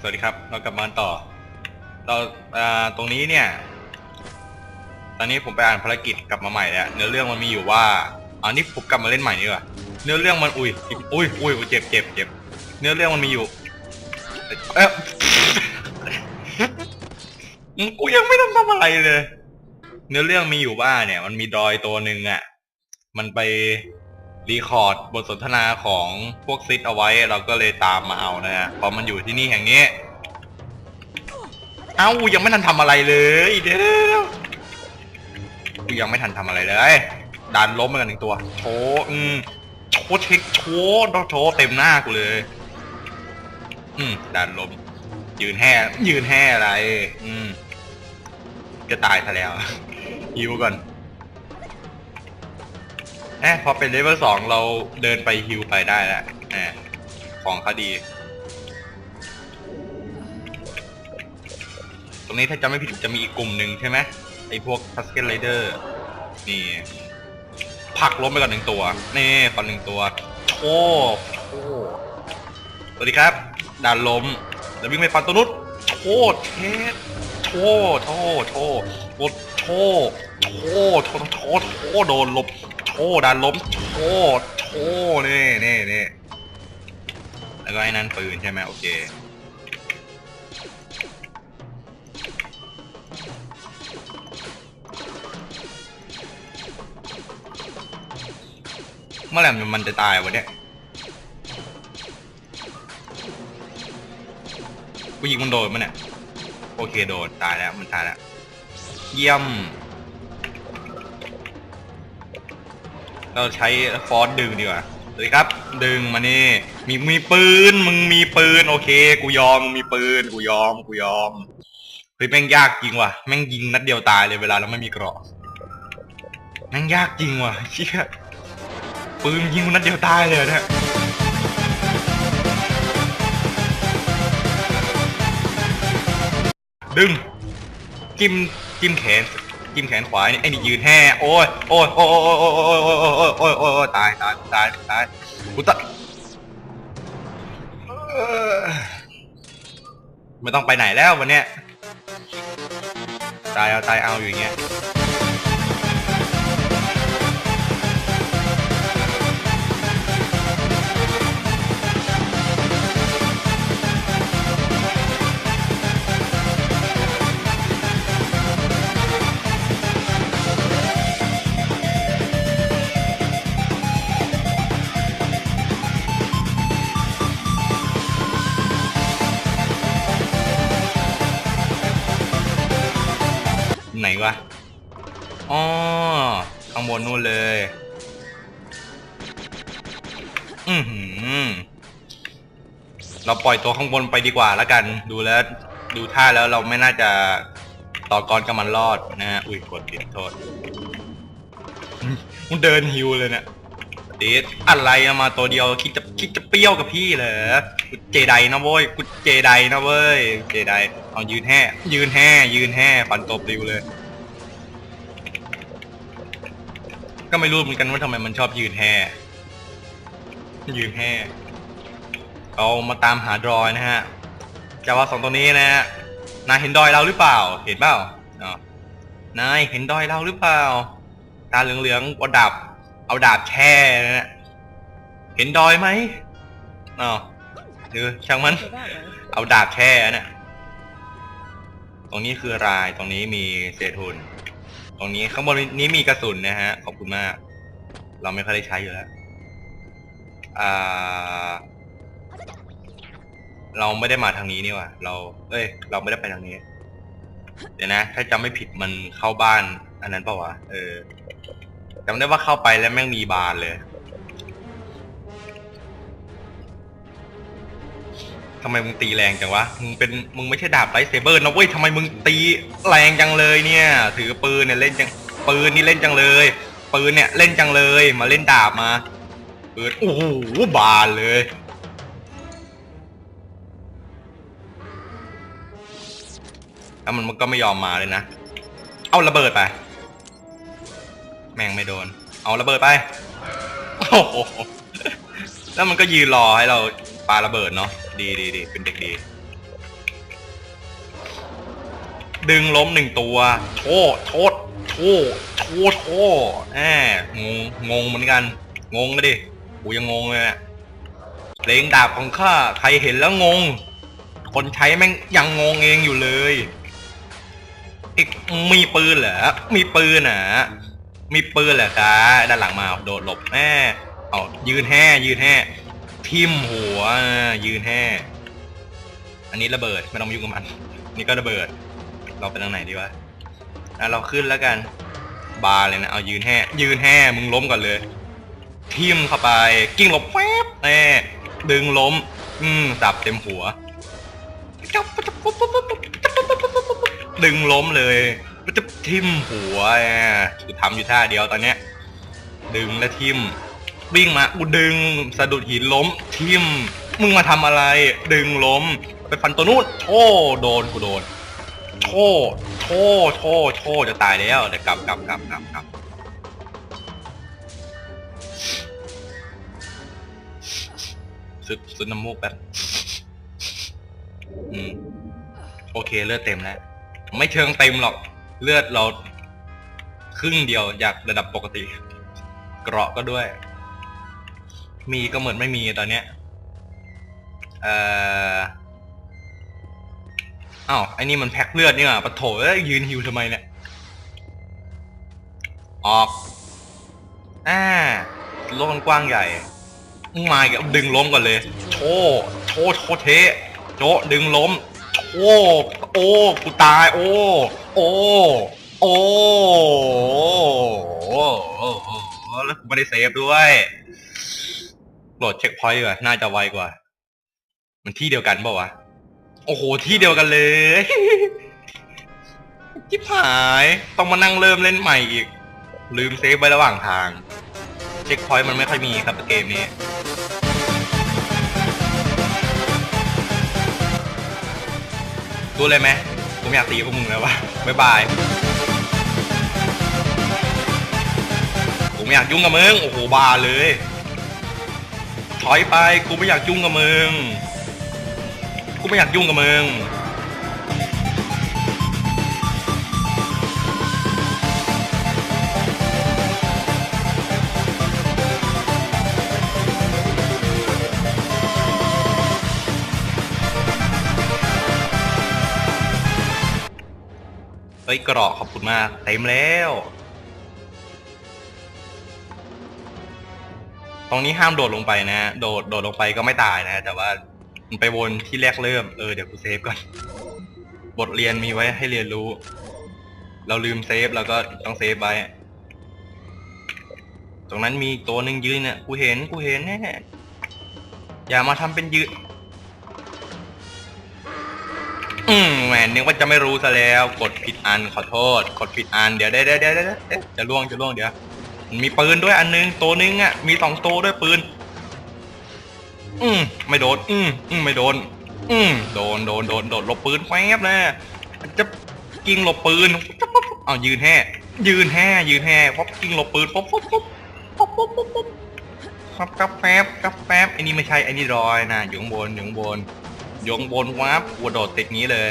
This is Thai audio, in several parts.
สวัสดีครับ เรากลับมาต่อ เราอ่าตรงนี้เนี่ย ตอนนี้ผมไปอ่านภารกิจกลับมาใหม่แล้วเนื้อเรื่องมันมีอยู่ว่าอันนี้ผมกลับมาเล่นใหม่นี่ว่ะเนื้อเรื่องมันอุ้ยอุ้ยอุ้ยเจ็บเจ็บเจ็บเนื้อเรื่องมันมีอยู่เอ๊ะกูยังไม่ต้องทำอะไรเลย เนื้อเรื่องมีอยู่ว่าเนี่ย มันมีดอยตัวหนึ่งอะ มันไป รีคอร์ดบทสนทนาของพวกซิดเอาไว้เราก็เลยตามมาเอานะฮะเพราะมันอยู่ที่นี่แห่งนี้ เอ้ายังไม่ทันทำอะไรเลยเดี๋ยวกูยังไม่ทันทำอะไรเลยดันล้มไปกันหนึ่งตัว โชว์อืมโชว์เช็คโชว์โชว์เต็มหน้ากูเลย อืมดันล้มยืนแห่ยืนแห่อะไร อืมจะตายซะแล้วฮิวก่อน แอบพอเป็นเลเวลสองเราเดินไปฮิวไปได้แล้วแอบของเขาดี ตรงนี้ถ้าจำไม่ผิดจะมีอีกกลุ่มหนึ่งใช่ไหมไอพวกทัสเกนไรเดอร์นี่ผักล้มไปก่อนหนึ่งตัว นี่ก่อนหนึ่งตัว โชว์โชว์สวัสดีครับด่านล้มแล้ววิ่งไปฟันตัวนุชโชว์เทสโชว์โชว์โชว์โชว์โชว์โชว์โชว์โชว์โชว์โดนลบ โชว์ด่านล้มโชว์โชว์นี่นี่นี่แล้วก็ไอ้นั่นปืนใช่ไหมโอเคเมื่อไหร่มันจะตายวะเนี่ยกูยิงมันโดนมันเนี่ยโอเคโดนตายแล้วมันตายแล้ว เยี่ยม เราใช้ฟอสดึงดีกว่าสวัสดีครับ ดึงมานี่มีมีปืนมึงมีปืนโอเค กูยอมมึงมีปืนกูยอมกูยอมเฮ้ยแม่งยากจริงว่ะแม่งยิงนัดเดียวตายเลยเวลาเราไม่มีเกราะแม่งยากจริงว่ะเชี่ยปืนยิงนัดเดียวตายเลยเหรอเนี่ยดึงจิ้มจิ้มแขน จิ้มแขนขวานี่ไอ้นี่ยืนแห่โอ้ยโอ้ยโอ้ยโอ้ยโอ้ยโอ้ยโอ้ยโอ้ยโอ้ยโอ้ยโอ้ยตายตายตายตายกูตะเออไม่ต้องไปไหนแล้ววันเนี้ยตายเอาตายเอาอยู่อย่างเงี้ย อยตัวข้างบนไปดีกว่าแล้วกัน ดูแล้วดูท่าแล้วเราไม่น่าจะต่อกรกับมันรอดนะฮะอุ้ยกดผิดโทษมันเดินฮิวเลยเนี่ยเดทอะไรมาตัวเดียวคิดจะคิดจะเปรี้ยวกับพี่เหรอกูเจไดนะเว้ยกูเจไดนะเว้ยเจไดเอายืนแห่ยืนแห่ยืนแห่ฟันตบริวเลย ก็ไม่รู้เหมือนกันว่าทำไมมันชอบยืนแห่ยืนแห่ เรามาตามหาดอยนะฮะจาวาสองตัวนี้นะฮะนายเห็นดอยเราหรือเปล่า เห็นเปล่าอ๋อนายเห็นดอยเราหรือเปล่า ตาเหลืองๆเอาดาบเอาดาบแช่นะฮะเห็นดอยไหมอ๋อเออช่างมัน เอาดาบแช่น่ะตรงนี้คือราย ตรงนี้มีเศษหุ่น ตรงนี้ข้างบนนี้มีกระสุนนะฮะ ขอบคุณมาก เราไม่ค่อยได้ใช้อยู่แล้ว อ่า เราไม่ได้มาทางนี้นี่ว่าเรา เอ้ย เราไม่ได้ไปทางนี้ เดี๋ยวนะ ถ้าจำไม่ผิดมันเข้าบ้าน อันนั้นเปล่าวะ เออจำได้ว่าเข้าไปแล้วแม่งมีบานเลยทำไมมึงตีแรงจังวะ มึงเป็น มึงไม่ใช่ดาบไลท์เซเบอร์นะเว้ยทำไมมึงตีแรงจังเลยเนี่ย ถือปืนเนี่ยเล่นจัง ปืนนี่เล่นจังเลย ปืนเนี่ยเล่นจังเลย มาเล่นดาบมาปืนโอ้โหบานเลย แล้วมันก็ไม่ยอมมาเลยนะ เอาระเบิดไป แม่งไม่โดน เอาระเบิดไป โอ้โห แล้วมันก็ยืนรอให้เราปาระเบิดเนาะ ดีดีดีเป็นเด็กดี ดึงล้มหนึ่งตัวโชดโชดโชดโชดโชดแหมงง งงเหมือนกัน งงเลยดิ กูยังงงเลยเพลงดาบของข้า ใครเห็นแล้วงง คนใช้แม่งยังงงเองอยู่เลย อีกมีปืนเหรอ มีปืนเหรอ มีปืนเหรอกะด้านหลังมาโดดหลบแม่เอายืนแห่ยืนแห่ทิ่มหัวยืนแห่อันนี้ระเบิดไม่ต้องมายุ่งกับมันนี่ก็ระเบิด เราไปทางไหนดีวะอะเราขึ้นแล้วกัน บาร์เลยนะเอายืนแห่ยืนแห่มึงล้มก่อนเลยทิ่มเข้าไป กิ้งหลบแวบแน่ดึงล้ม อืมสับเต็มหัว ดึงล้มเลย มันจะทิ่มหัวอะกูทำอยู่ท่าเดียวตอนเนี้ย ดึงและทิ่มวิ่งมากูดึงสะดุดหินล้ม ทิ่มมึงมาทำอะไร ดึงล้ม ไปฟันตัวนู้นโชโดนกูโดนโชโชโชโชจะตายแล้วเดี๋ยวกลับกลับกลับกลับกลับสุดสุดน้ำมูกแบบอืม โอเคเลือดเต็มแล้ว ไม่เชิงเต็มหรอกเลือดเราครึ่งเดียวจากระดับปกติ เกราะก็ด้วย มีก็เหมือนไม่มีตอนเนี้ยเอ่ออ้าวไอ้นี่มันแพ็คเลือดนี่หว่าปะโถเอ้ยยืนฮิวทำไมเนี่ย ออกอ่าโลกมันกว้างใหญ่มาอีกดึงล้มก่อนเลย โชว์โชว์โชเทโจดึงล้มโอ้ โอ้กูตายโอ้โอ้ โอ้ โอ้แล้วกูไม่ได้เซฟด้วยโหลดเช็คพอยต์ดีกว่าน่าจะไวกว่า มันที่เดียวกันเปล่าวะ โอ้โห ที่เดียวกันเลยจิบหาย ต้องมานั่งเริ่มเล่นใหม่อีก ลืมเซฟไว้ระหว่างทาง เช็คพอยต์มันไม่ค่อยมีครับเกมนี้ รู้เลยไหมผมอยากตีพวกมึงแล้ววะบ๊ายบายผมไม่อยากยุ่งกับมึงโอ้โหบาเลย ถอยไปกูไม่อยากยุ่งกับมึงกูไม่อยากยุ่งกับมึง ฮ้ยกราะขอบคุณมากเต็มแล้ว ตรงนี้ห้ามโดดลงไปนะโดดโดดลงไปก็ไม่ตายนะ แต่ว่ามันไปวนที่แรกเริ่มเออเดี๋ยวกูเซฟก่อน บทเรียนมีไว้ให้เรียนรู้ เราลืมเซฟแล้วก็ต้องเซฟไว้ ตรงนั้นมีตัวหนึ่งยืนเนี่ยกูเห็นกูเห็นแน่อย่ามาทำเป็นยืน อืมแหมนึกว่าจะไม่รู้ซะแล้ว กดผิดอันขอโทษ กดผิดอันเดี๋ยวเดี๋ยวเดี๋ยวเดี๋ยวเดี๋ยวเอ๊ะจะล่วงจะล่วงเดี๋ยวมีปืนด้วยอันนึงตัวนึงอะมีสองตัวด้วยปืน อืมไม่โดน อืมอืมไม่โดน อืมโดนโดนโดนโดนหลบปืนแฟบนะจะกิ้งหลบปืนเอายืนแห่ยืนแห่ยืนแห่ป๊อปกิ้งหลบปืนป๊อปป๊อปป๊อปป๊อปป๊อปป๊อปป๊อปครับกับแฟบกับแฟบไอ้นี่ไม่ใช่ไอ้นี่รอยนะอยู่ข้างบนอยู่ข้างบน ยงบนวับกระโดดติดงี้เลย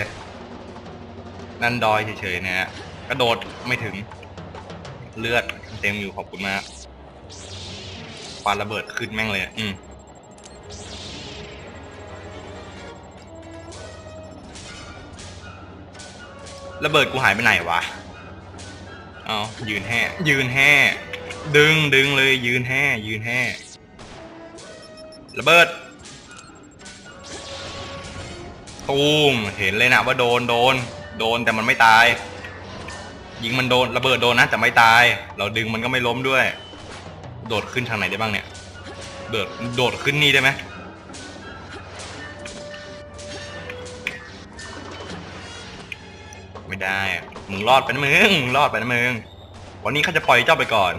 นั่นดอยเฉยๆนะฮะกระโดดไม่ถึง เลือดเต็มอยู่ขอบคุณมากปาระเบิดขึ้นแม่งเลย อืมระเบิดกูหายไปไหนวะ เอายืนแห่ยืนแห่ดึงดึงเลยยืนแห่ยืนแห่ระเบิด ตูมเห็นเลยนะว่าโดนโดน โดนแต่มันไม่ตาย ยิงมันโดนระเบิดโดนนะแต่ไม่ตาย เราดึงมันก็ไม่ล้มด้วย โดดขึ้นทางไหนได้บ้างเนี่ยโดดโดดขึ้นนี่ได้ไหมไม่ได้ มึงรอดไปนะมึงมึงรอดไปนะมึงวันนี้เขาจะปล่อยเจ้าไปก่อน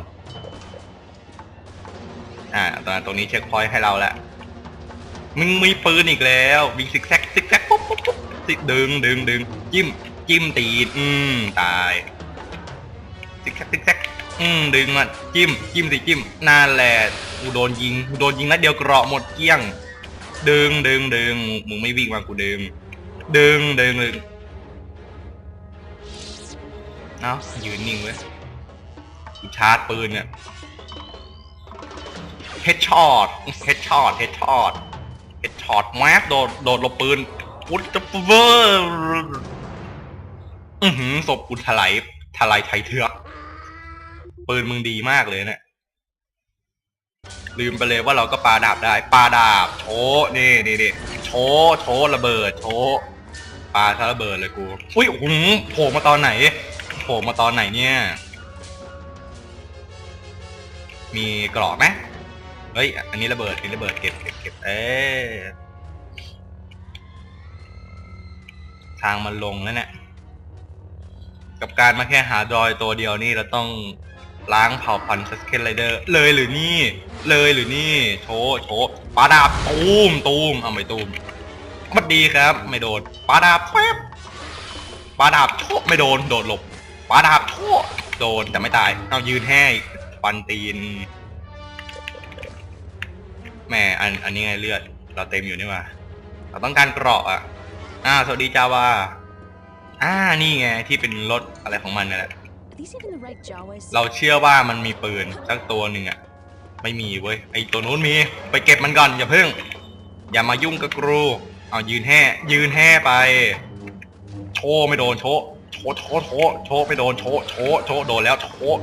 อ่าตอนตรงนี้เช็คพอยต์ให้เราแล้วมึงมีปืนอีกแล้ววิ่งซิกแซก ติดึงดึงดึงจิ้ม จิ้มตีอืมตายซิกแซกซิกแซกอืมดึงมาจิ้ม จิ้มสิจิ้มนั่นแหละกูโดนยิงกูโดนยิงนัดเดียวเกราะหมดเกลี้ยง ดึงดึงดึงมึงไม่วิ่งมากูดึง ดึงดึงดึงเอ้ายืนนิ่งเว้ยกูชาร์จปืนเนี่ยเฮดช็อตเฮดช็อตเฮดช็อตเฮดช็อตแม็กโดดโดดลบปืน วุ้จะเวอร์อือหือศพกูถลายถลายไทยเถือกปืนมึงดีมากเลยเนี่ยลืมไปเลยว่าเราก็ปาดาบได้ปาดาบ โชว์นี่นี่นี่โชว์โชว์ระเบิด โชว์ปาซะระเบิดเลยกูอุ้ยโอ้โหโผล่มาตอนไหนโผล่มาตอนไหนเนี่ย มีกรอบไหมเฮ้ย อันนี้ระเบิดอันนี้ระเบิดเก็บเก็บเก็บเอ๊ ทางมันลงแล้วเนี่ยกับการมาแค่หาดอยตัวเดียวนี่เราต้องล้างเผ่าพันธุ์ซัสเคนไรเดอร์ เลยหรือนี่ เลยหรือนี่ โชว์โชว์ปาดาบตูมตูมเอาไม่ตูมมันดีครับ ไม่โดนปาดาบแฟบปาดาบโชไม่โดนโดดหลบปาดาบโชโดนแต่ไม่ตายเอายืนแห้ฟันตีนแม่อันอันนี้ไงเลือด เราเต็มอยู่นี่หว่าเราต้องการเกราะอะ อ่า สวัสดีจาวา อ่า นี่ไงที่เป็นรถอะไรของมันนั่นแหละ Are these even the right Jawas? เราเชื่อว่ามันมีปืนสักตัวหนึ่งอะไม่มีเว้ย ไอตัวนู้นมี ไปเก็บมันก่อนอย่าเพิ่ง อย่ามายุ่งกับกรู เอายืนแห่ยืนแห่ไป โชว์ไม่โดนโชว์โชว์โชว์โชว์โชว์ไม่โดนโชว์โชว์โชว์โดนแล้วโชว์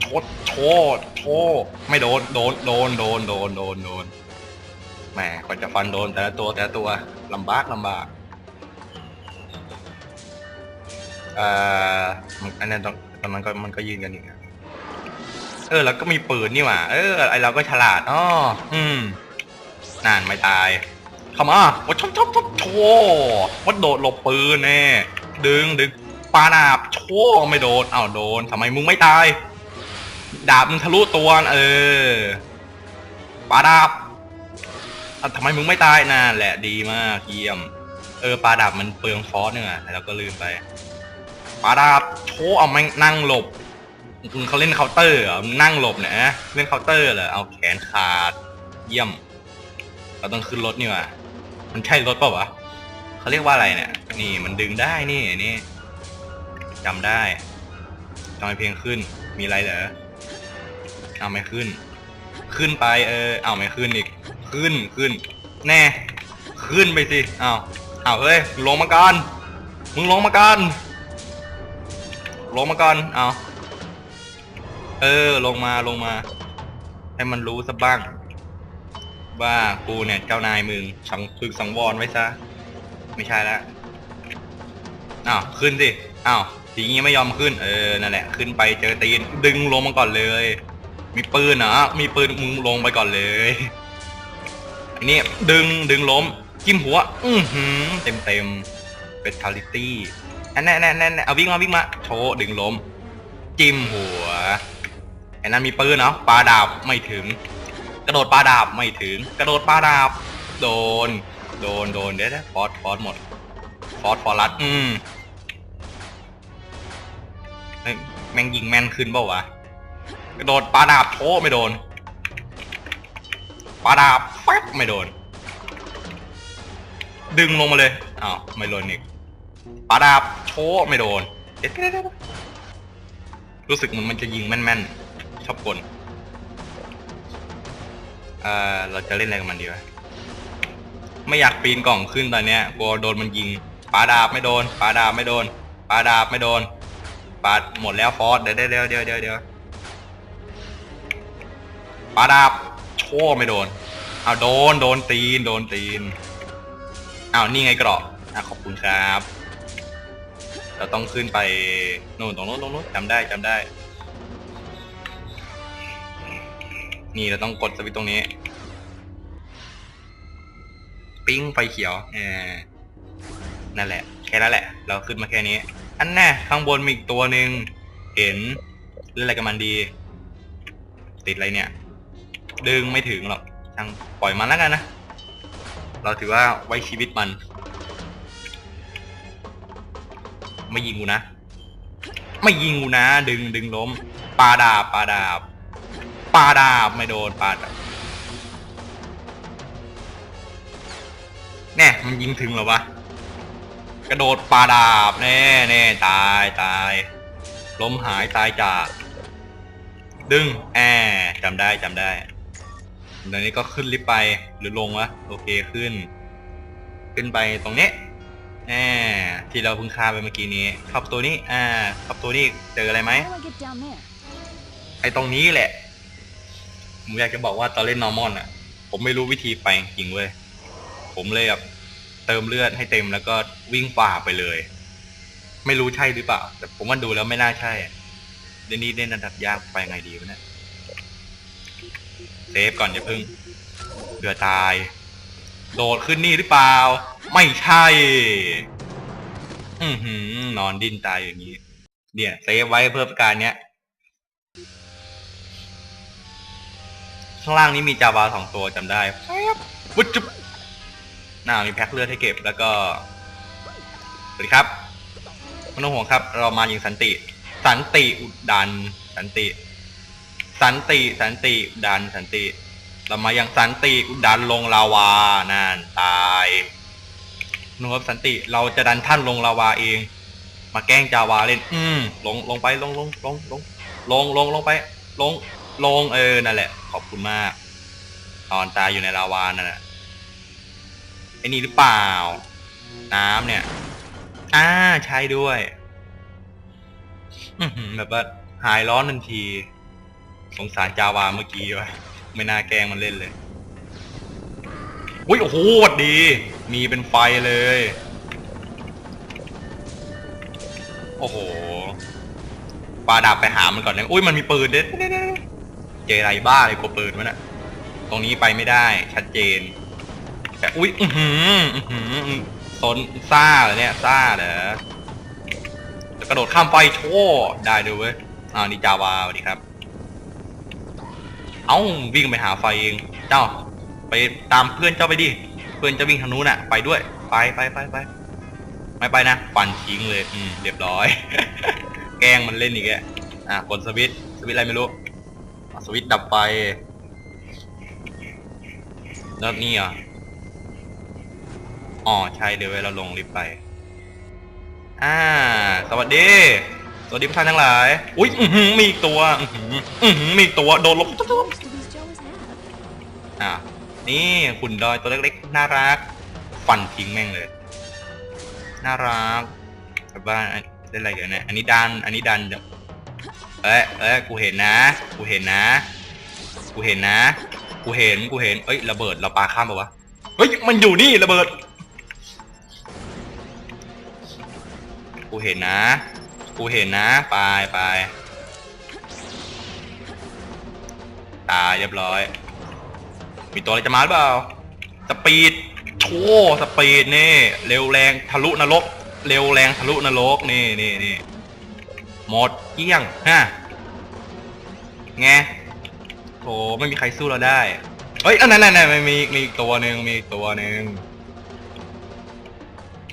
โชว์โชว์โชว์ไม่โดนโดนโดนโดนโดนโดนโดนแหมกว่าจะฟันโดนแต่ละตัวแต่ละตัวลำบากลำบาก เอ่ออันนั้นตอนตอนนั้นก็มันก็ยืนกันอยู่นะเออ แล้วก็มีปืนนี่หว่า เออ ไอเราก็ฉลาดอ้ออืมนานไม่ตายเข้ามาวัดชอบชอบชอบโชว์วัดโดดหลบปืนแน่ดึงดึงปาดาบโชว์ไม่โดนอ้าวโดนทำไมมึงไม่ตาย ดาบมึงทะลุตัวเออปาดาบอะทำไมมึงไม่ตายนั่นแหละดีมากเยี่ยม เออปาดาบมันเปลืองฟอสเนี่ยแต่เราก็ลืมไป ปาดาบโชว์เอาแม่งนั่งหลบมึงเขาเล่นเคาน์เตอร์เหรอนั่งหลบเนี่ยนะเล่นเคาน์เตอร์เหรอเอาแขนขาด เยี่ยม เราต้องขึ้นรถนี่ว่ะมันใช่รถเปล่าวะเขาเรียกว่าอะไรเนี่ย นี่มันดึงได้นี่นี่จำได้ทำไมเพลงขึ้น มีอะไรเหรอเอาไม่ขึ้น ขึ้นไปเออเอาไม่ขึ้นอีก ขึ้นขึ้น แน่ ขึ้นไปสิเอาเอาเฮ้ยลงมาก่อนมึงลงมาก่อน ลงมาก่อน เอาเออ ลงมาลงมา ให้มันรู้สักบ้าง ว่ากูเนี่ยเจ้านายมึงสังฝึกสังวรไว้ซะ ไม่ใช่ละอ้าวขึ้นสิอ้าวทีนี้ไม่ยอมขึ้น เออ นั่นแหละ ขึ้นไปเจอตีน ดึงลงมาก่อนเลย มีปืนเหรอมีปืนมึงลงไปก่อนเลยอันนี้ดึงดึงล้ม จิ้มหัว อือหือเต็มเต็มเ a ท a ลิตี้ อันแน่แน่แน่แน่เอาวิ่งมาวิ่งมาโชว์ดึงล้ม จิ้มหัวไอ้นั้นมีปืนเนาะปลาดาบไม่ถึง กระโดดปลาดาบไม่ถึง กระโดดปลาดาบ โดน โดนโดนเดี๋ยวนะฟอสฟอสหมดฟอสฟอรัสอืมแม่งยิงแม่นขึ้นเปล่าวะกระโดดปลาดาบโชว์ไม่โดนปลาดาบแป๊บไม่โดน ดึงลงมาเลยอ้าวไม่โดนอีก ปาดาบโชว์ไม่โดนเด็ดเด็ดเด็ดรู้สึกมันมันจะยิงแม่นๆ ชอบกลเอ่อเราจะเล่นอะไรกับมันดีวะไม่อยากปีนกล่องขึ้นตอนเนี้ยกลัวโดนมันยิงปาดาบไม่โดนปาดาบไม่โดนปาดาบไม่โดนปาดหมดแล้วฟอสเดี๋ยวเดี๋ยวเดี๋ยวเดี๋ยวเดี๋ยวเดี๋ยวปาดาบโชว์ไม่โดนเอาโดนโดนตีนโดนตีนอ้าวนี่ไงกระอะขอบคุณครับ เราต้องขึ้นไปนู่นตรงโน้นตรงโน้นจำได้จำได้ นี่เราต้องกดสวิตช์ตรงนี้ ปิ้งไฟเขียวเออนั่นแหละ แค่นั้นแหละ เราขึ้นมาแค่นี้ อันแน่ข้างบนมีอีกตัวหนึ่งเห็นเล่นอะไรกับมันดี ติดอะไรเนี่ย ดึงไม่ถึงหรอกช่างปล่อยมันแล้วกันนะ เราถือว่าไว้ชีวิตมัน ไม่ยิงกูนะ ไม่ยิงกูนะ ดึงดึงล้มปาดาบปาดาบปาดาบไม่โดนปาดาบแน่มันยิงถึงหรอวะกระโดดปาดาบแน่แน่ตายตายล้มหายตายจาก ดึงแอจำได้จำได้ตอนนี้ก็ขึ้นลิฟต์ไปหรือลงวะโอเคขึ้น ขึ้นไปตรงนี้ แอที่เราเพิ่งฆ่าไปเมื่อกี้นี้เข้าประตัวนี้ อ่าเข้าประตัวนี้เจออะไรไหม How do I get down there? ไอ้ตรงนี้แหละ ผมอยากจะบอกว่าตอนเล่นนอร์มอนอะ ผมไม่รู้วิธีไปจริงเว้ย ผมเลยแบบเติมเลือดให้เต็มแล้วก็วิ่งป่าไปเลย ไม่รู้ใช่หรือเปล่า แต่ผมว่าดูแล้วไม่น่าใช่เดี๋ยวนี้เล่นระดับยากไปไงดีวะเนี่ยเซฟก่อนอย่าพึ่งเดือตาย โดดขึ้นนี่หรือเปล่า ไม่ใช่ อือหือนอนดิ้นตายอย่างนี้ เนี่ยเซฟไว้เพื่อการเนี้ย ข้างล่างนี้มีจาวาสองตัวจำได้วุ้จุ๊บหน้ามีแพ็คเลือดให้เก็บแล้วก็ สวัสดีครับไมันต้องห่วงครับ เรามาอย่างสันติ สันติอุดัน สันติ สันติ สันติอุดัน สันติ เรามาอย่างสันติอุดันลงลาวา นั่นตาย นุ่ครับสันติ เราจะดันท่านลงลาวาเอง มาแกล้งจาวาเล่น อืมลงลงไปลงลงลงลงลงลงลงไป ลงลงเออนั่นแหละ ขอบคุณมาก ตอนตายอยู่ในลาวานั่นแหละไอ้นี่หรือเปล่า น้ำเนี่ย อ่าใช่ด้วยแบบว่าหายร้อนทันที สงสารจาวาเมื่อกี้วะไม่น่าแกล้งมันเล่นเลย อุ้ยโอ้โหดี มีเป็นไฟเลย โอ้โหปาดับไปหามันก่อนเลยอุ้ยมันมีปืนเด็ดเจไรบ้าเลยกลัวปืนมันอะตรงนี้ไปไม่ได้ชัดเจน แต่อุ้ยอือหืออือหือซนซ่าเหรอเนี่ยซ่าเหรอจะกระโดดข้ามไฟโชว์ได้ดูเว้ยอ่านี่จาวาสวัสดีครับ เอ้าวิ่งไปหาไฟเอง เจ้า ไปตามเพื่อนเจ้าไปดิ เพื่อนจะวิ่งทางนู้นอะไปด้วย ไปไปไปไปไม่ไปนะฟันทิ้งเลย อืมเรียบร้อย แกล้งมันเล่นอีกแกอะกดสวิตช์สวิตช์อะไรไม่รู้อะสวิตช์ดับไฟแล้วนี่อะอ๋อใช่เดี๋ยวเวลาลงลิฟต์ไป อ่า สวัสดี สวัสดีผู้ชายทั้งหลาย อุ้ยอือหือมีอีกตัว อือหืออือหือมีอีกตัว โดนลบ What use do these Jawas have? อะ นี่ขุนดอยตัวเล็กๆ น่ารัก ฟันทิ้งแม่งเลย น่ารักแบบว่าเล่นอะไรกันเนี่ย อันนี้ดัน อันนี้ดันเอ้ยเอ้ยกูเห็นนะ กูเห็นนะ กูเห็นนะ กูเห็น กูเห็น เอ้ย ระเบิด เราปาข้ามปะวะ เฮ้ย มันอยู่นี่ระเบิด กูเห็นนะ กูเห็นนะ ไปไปตายเรียบร้อย มีตัวอะไรจะมาหรือเปล่า สปีดโชว์สปีดนี่ เร็วแรงทะลุนรก เร็วแรงทะลุนรกนี่นี่นี่หมดเกลี้ยงฮะไงโถไม่มีใครสู้เราได้ เฮ้ยอันนั้นนั่นไม่มีมีอีกตัวหนึ่งมีอีกตัวหนึ่ง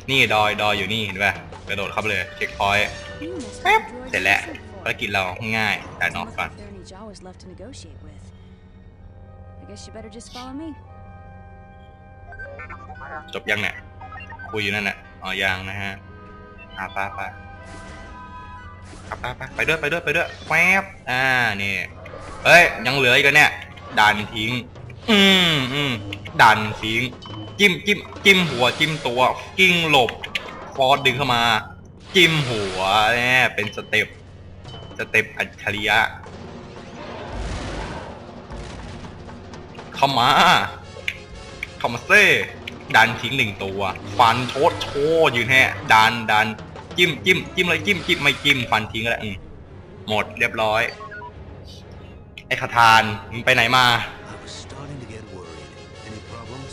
นี่ดอยดอยอยู่นี่เห็นป่ะกระโดดเข้าไปเลยเช็คพอยต์ You missed Beep. the droids เสร็จ I แล้ว sent for. ภารกิจเราง่ายแต่นอก Not ก่อน guess you better just follow me. จบยังเนี่ยคุยอยู่นั่นน่ะอ๋อยังนะฮะอ่าไปไปไปไปไปไปด้วยไปด้วยไปด้วยแวบอ่านี่เอ้ยยังเหลืออีกแล้วเนี่ยดันทิ้ง อืมอืมดันทิ้ง จิ้มจิ้มจิ้มหัวจิ้มตัวกิ้งหลบฟอร์ดดึงเข้ามา จิ้มหัวเนี่ยเป็นสเต็ปสเต็ปอัจฉริยะ เข้ามาเข้ามาเซ่ดันทิ้งหนึ่งตัว ฟันโชดโชยืนแห่ดันดันจิ้มจิ้มจิ้มเลยจิ้มจิ้มไม่จิ้มฟันทิ้งแล้วอืมหมดเรียบร้อย ไอ้ขทานมึงไปไหนมา I was starting to get worried. Any problems?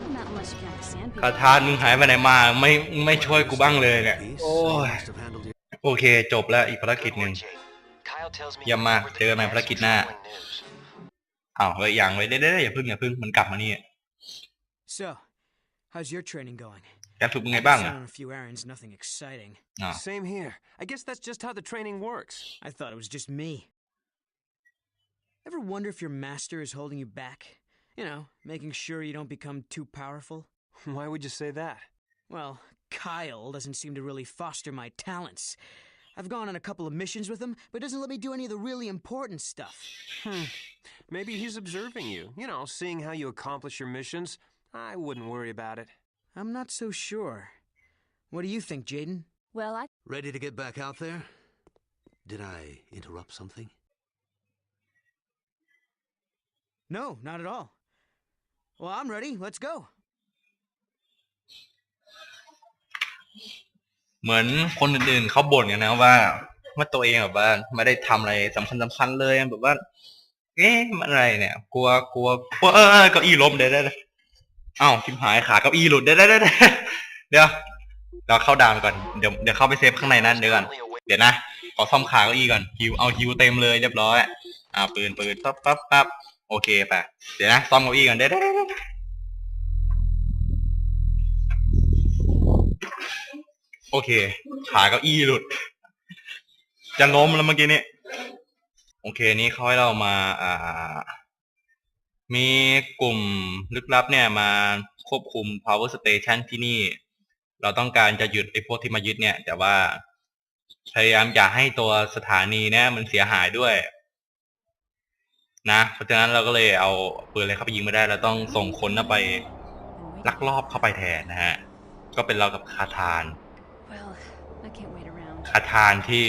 Well, not unless you count the sand ข people. ทานมึงหายไปไหนมาไม่ไม่ช่วยกูบ้างเลยเนี่ยโอ้ยโอเคจบแล้วอีกภารกิจหนึ่งยี่ยมมากเจอกันใหม่ภารกิจหน้า อ้าวเฮ้ยยังไว้เด้ๆอย่าพึ่งอย่าพึ่งมันกลับมานี่ So, how's your training going? แกฝึกมึงไงบ้าง Sent อ่ะ on a few errands, nothing exciting. อ่า Same here. I guess that's just how the training works. I thought it was just me. Ever wonder if your master is holding you back? You know, making sure you don't become too powerful? Why would you say that? Well, Kyle doesn't seem to really foster my talents. I've gone on a couple of missions with him, but doesn't let me do any of the really important stuff. Hmm. Maybe he's observing you. You know, seeing how you accomplish your missions. I wouldn't worry about it. I'm not so sure. What do you think, Jaden? Well, I Ready to get back out there? Did I interrupt something? No, not at all. Well, I'm ready. Let's go. เหมือนคนอื่นๆเขาบ่นกันนะว่าว่าตัวเองแบบว่าไม่ได้ทำอะไรสำคัญสำคัญเลยแบบว่า เอ๊ะมันอะไรเนี่ย กลัวกลัวกลัวเออเก้าอี้ล้มเดี๋ยวเดี๋ยวเดี๋ยวอ้าวทิมหายขาเก้าอี้หลุดเดี๋ยวเดี๋ยวเดี๋ยวเดี๋ยวเราเข้าดาวน์ก่อนเดี๋ยวเดี๋ยวเข้าไปเซฟข้างในนั้นเดี๋ยวก่อนเดี๋ยวนะขอซ่อมขาเก้าอี้ก่อนฮิวเอาฮิวเต็มเลยเรียบร้อยอ่าปืนปืนปั๊บปั๊บปั๊บโอเคไปเดี๋ยวนะซ่อมเก้าอี้ก่อนเดี๋ยวเดี๋ โอเค ขาเก้าอี้หลุด จะล้มแล้วเมื่อกี้นี้ โอเค นี่เขาให้เรามา อ่า มีกลุ่มลึกลับเนี่ยมาควบคุม power station ที่นี่ เราต้องการจะหยุดไอ้พวกที่มายึดเนี่ย แต่ว่าพยายามอย่าให้ตัวสถานีเนี่ยมันเสียหายด้วย นะ เพราะฉะนั้นเราก็เลยเอาปืนอะไรเข้าไปยิงไม่ได้ เราต้องส่งคนไปลักลอบเข้าไปแทนนะฮะ ก็เป็นเรากับคาทาน คาทานที่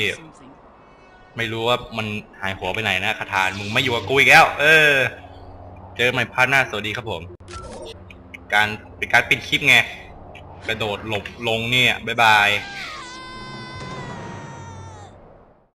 ไม่รู้ว่ามันหายหัวไปไหนนะคาทานมึงไม่อยู่กับกูอีกแล้ว เออ เจอใหม่พาร์ทหน้าสวัสดีครับผม การเป็นการปิดคลิปไงกระโดดหลบลงเนี่ยบ๊ายบาย